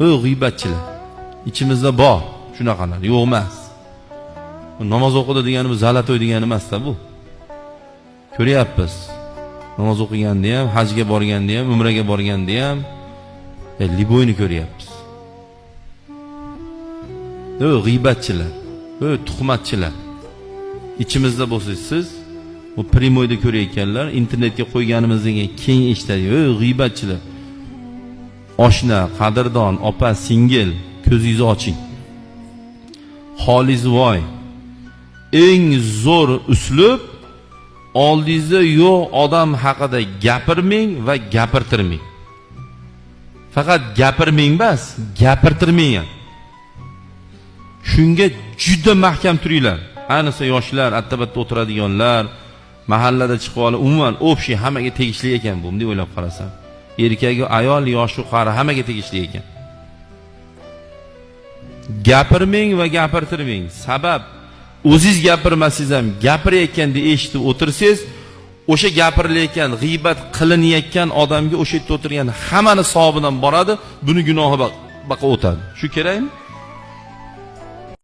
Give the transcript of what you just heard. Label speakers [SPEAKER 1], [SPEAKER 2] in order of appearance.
[SPEAKER 1] u g'iybatchilar ichimizda bor shunaqalar yo'q emas. Bu namoz o'qidi deganimiz zalato'y degani emasda bu. Ko'ryapmiz. Namoz o'qiganda ham hajga borganda ham umraga borganda ham e, liboyni ko'ryapmiz. U g'iybatchilar u tuhmatchilar ichimizda bo'lsangiz siz bu primoyda ko'rayotganlar internetga qo'yganimizdan keyin keyin eshitadi. O g'iybatchilar oshna qadrdon opa singil ko'zingizni oching. Holizvoy eng zo'r uslub oldingizda yo'q odam haqida gapirmang va gapirtirmang. Faqat gapirmang emas gapirtirmang ham. Shunga juda mahkam turinglar. Ayniqsa yoshlar attabatta o'tiradiganlar mahallada chiqib olib umuman общий hammaga tegishli ekan bu bunday o'ylab qarasam erkagu ayol yoshu qari hammaga tegishli ekan. Gapirmang va gapirtirmang. Sabab o'ziz gapirmasangiz ham gapirayotganda eshitib o'tirsangiz o'sha gapirilayotgan g'iybat qilinayotgan odamga o'sha yerda o'tirgan hammani savobidan boradi buni gunohi baqa o'tadi. Shu kerakmi?